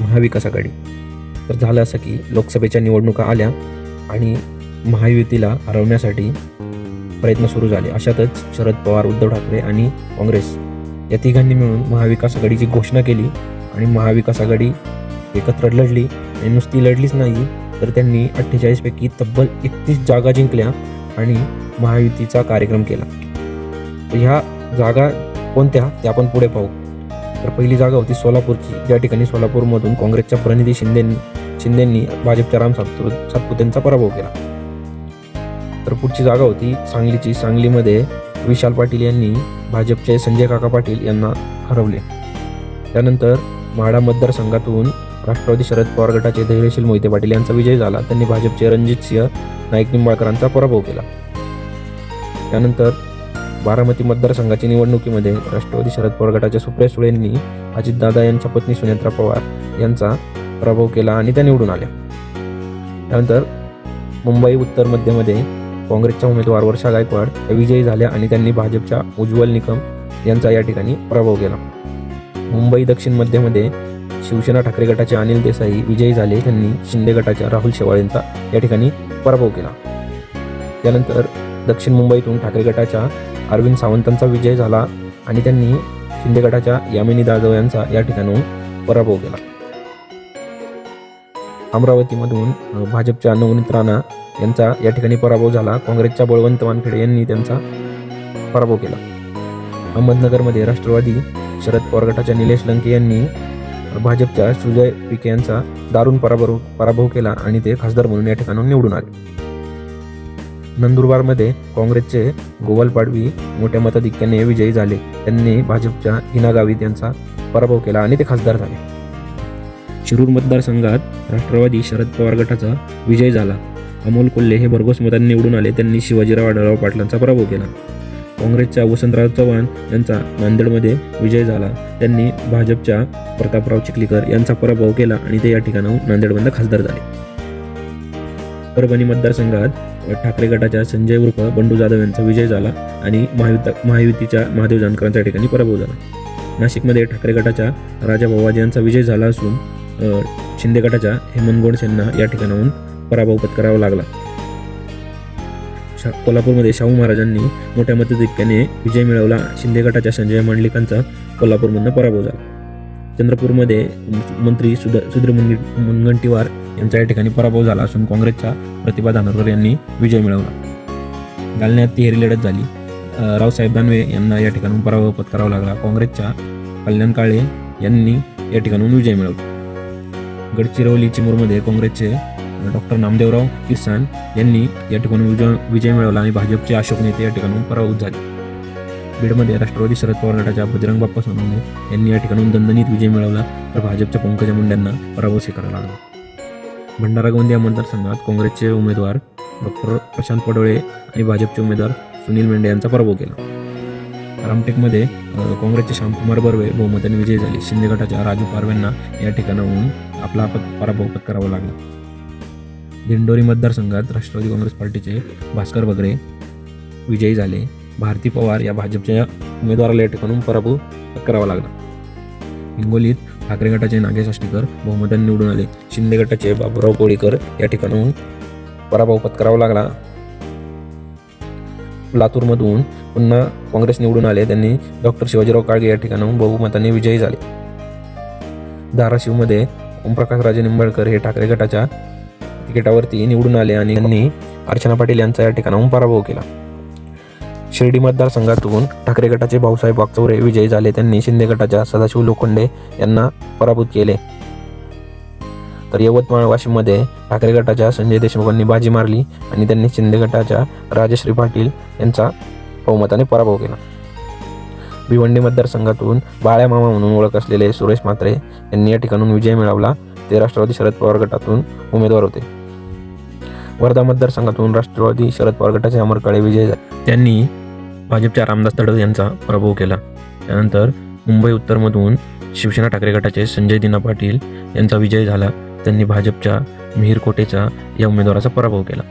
महाविकास आघाडी. तर झालं असं की लोकसभेच्या निवडणुका आल्या आणि महायुतीला हरवण्यासाठी प्रयत्न सुरू झाले. अशातच शरद पवार उद्धव ठाकरे आणि काँग्रेस या तिघांनी मिळून महाविकास आघाडीची घोषणा केली आणि महाविकास आघाडी एकत्र लढली आणि नुसती लढलीच नाही तर त्यांनी अठ्ठेचाळीसपैकी तब्बल एकतीस जागा जिंकल्या आणि महायुतीचा कार्यक्रम केला. तर ह्या जागा कोणत्या? त्या आपण पुढे पाहू. तर पहिली जागा होती सोलापूरची. ज्या ठिकाणी सोलापूरमधून काँग्रेसच्या प्रणिधी शिंदे शिंदेंनी भाजपच्या राम सातपु सातपुतेंचा पराभव केला. तर पुढची जागा होती सांगलीची. सांगलीमध्ये विशाल पाटील यांनी भाजपचे संजय काका पाटील यांना हरवले. त्यानंतर म्हाडा मतदारसंघातून राष्ट्रवादी शरद पवार गटाचे धैर्यशील मोहिते पाटील यांचा विजय झाला. त्यांनी भाजपचे रणजित सिंह नाईक निंबाळकरांचा पराभव केला. त्यानंतर बारामती मतदारसंघाच्या निवडणुकीमध्ये राष्ट्रवादी शरद पवार गटाच्या सुप्रिया सुळेंनी अजितदादा यांच्या पत्नी सुनेत्रा पवार यांचा पराभव केला आणि त्या निवडून आल्या. त्यानंतर मुंबई उत्तर मध्यमध्ये काँग्रेसच्या उमेदवार वर्षा गायकवाड या विजयी झाल्या आणि त्यांनी भाजपच्या उज्ज्वल निकम यांचा या ठिकाणी पराभव केला. मुंबई दक्षिण मध्यमध्ये शिवसेना ठाकरे गटाचे अनिल देसाई विजयी झाले त्यांनी शिंदे गटाच्या राहुल शेवाळ यांचा या ठिकाणी पराभव केला. त्यानंतर दक्षिण मुंबईतून ठाकरे गटाच्या अरविंद सावंतांचा विजय झाला आणि त्यांनी शिंदे गटाच्या यामिनी जाधव यांचा या ठिकाणून पराभव केला. अमरावतीमधून भाजपच्या नवनीत राणा यांचा या ठिकाणी पराभव झाला. काँग्रेसच्या बळवंत वानखेडे यांनी त्यांचा पराभव केला. अहमदनगरमध्ये राष्ट्रवादी शरद पवार गटाच्या निलेश लंके यांनी भाजपच्या सुजय विखे यांचा दारुण पराभव पराभव केला आणि ते खासदार म्हणून या ठिकाणून निवडून आले. नंदुरबारमध्ये काँग्रेसचे गोवाल पाडवी मोठ्या मताधिक्याने विजयी झाले. त्यांनी भाजपच्या हिना गावित यांचा पराभव केला आणि ते खासदार झाले. शिरूर मतदारसंघात राष्ट्रवादी शरद पवार गटाचा विजय झाला. अमोल कोल्हे हे भरघोस मतांनी निवडून आले. त्यांनी शिवाजीराव आढळराव पाटलांचा पराभव केला. काँग्रेसच्या वसंतराव चव्हाण यांचा नांदेडमध्ये विजय झाला. त्यांनी भाजपच्या प्रतापराव चिखलीकर यांचा पराभव केला आणि ते या ठिकाणाहून नांदेडमधला खासदार झाले. परभणी मतदारसंघात ठाकरे गटाच्या संजय उर्फ बंडू जाधव यांचा विजय झाला आणि महायुता महायुतीच्या महादेव जानकरांच्या ठिकाणी पराभव झाला. नाशिकमध्ये ठाकरे गटाच्या राजा भवाजी यांचा विजय झाला असून शिंदे गटाच्या हेमंत गोडसेंना या ठिकाणाहून पराभव पत्करावा लागला. शा कोल्हापूरमध्ये शाहू महाराजांनी मोठ्या मताधिक्याने विजय मिळवला. शिंदे गटाच्या संजय मांडलिकांचा कोल्हापूरमधनं पराभव झाला. चंद्रपूरमध्ये मंत्री सुध सुधीर मुनगंटीवार यांचा या ठिकाणी पराभव झाला असून काँग्रेसच्या प्रतिभा धानोरकर यांनी विजय मिळवला. जालन्यात तिहेरी लढत झाली. रावसाहेब दानवे यांना या ठिकाणून पराभव पत्करावा लागला. काँग्रेसच्या कल्याण काळे यांनी या ठिकाणून विजय मिळवला. गडचिरोली चिमूरमध्ये काँग्रेसचे डॉक्टर नामदेवराव किसान यांनी या ठिकाणी विजय विजय मिळवला आणि भाजपचे अशोक नेते या ठिकाणून पराभूत झाले. बीडमध्ये राष्ट्रवादी शरद पवार गटाच्या बजरंग बाप्पा सोनवणे यांनी या ठिकाणून दणदणीत विजय मिळवला. तर भाजपच्या पंकजा मुंड्यांना पराभव स्वीकारावा लागला. भंडारा गोंदिया मतदारसंघात काँग्रेसचे उमेदवार डॉक्टर प्रशांत पडोळे आणि भाजपचे उमेदवार सुनील मेंढे यांचा पराभव केला. रामटेकमध्ये काँग्रेसचे श्यामकुमार बर्वे बहुमताने विजयी झाले. शिंदे गटाच्या राजू पारव्यांना या ठिकाणाहून आपला पराभव पत्करावा लागला. दिंडोरी मतदारसंघात राष्ट्रवादी काँग्रेस पार्टीचे भास्कर बगरे विजयी झाले. भारती पवार या भाजपच्या उमेदवाराला या ठिकाणून पराभव पत्करावा लागला. हिंगोलीत ठाकरे गटाचे नागेश आष्टीकर बहुमताने निवडून आले. शिंदे गटाचे बाबुराव कोळीकर या ठिकाणाहून पराभव पत्करावा लागला. लातूरमधून पुन्हा काँग्रेस निवडून आले. त्यांनी डॉक्टर शिवाजीराव काळगे या ठिकाणाहून बहुमताने विजयी झाले. धाराशिवमध्ये ओमप्रकाश राजे निंबाळकर हे ठाकरे गटाच्या तिकिटावरती निवडून आले आणि त्यांनी अर्चना पाटील यांचा या ठिकाणाहून पराभव केला. शिर्डी मतदारसंघातून ठाकरे गटाचे भाऊसाहेब वागचौरे विजयी झाले. त्यांनी शिंदे गटाच्या सदाशिव लोखंडे यांना पराभूत केले. तर यवतमाळ वाशिममध्ये ठाकरे गटाच्या संजय देशमुखांनी बाजी मारली आणि त्यांनी शिंदे गटाच्या राजश्री पाटील यांचा बहुमताने पराभव केला. भिवंडी मतदारसंघातून बाळ्या मामा म्हणून ओळख असलेले सुरेश म्हात्रे यांनी या ठिकाणून विजय मिळवला. ते राष्ट्रवादी शरद पवार गटातून उमेदवार होते. वर्धा मतदारसंघातून राष्ट्रवादी शरद पवार गटाचे अमर काळे विजय झाले. त्यांनी भाजपच्या रामदास तडस यांचा पराभव केला. त्यानंतर मुंबई उत्तरमधून शिवसेना ठाकरे गटाचे संजय दिना पाटील यांचा विजय झाला. त्यांनी भाजपच्या मिहीर कोटेचा या उमेदवाराचा पराभव केला.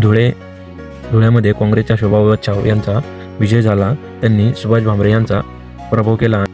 धुळे धुळ्यामध्ये काँग्रेसच्या शोभा बच्चाव यांचा विजय झाला. त्यांनी सुभाष भामरे यांचा पराभव केला.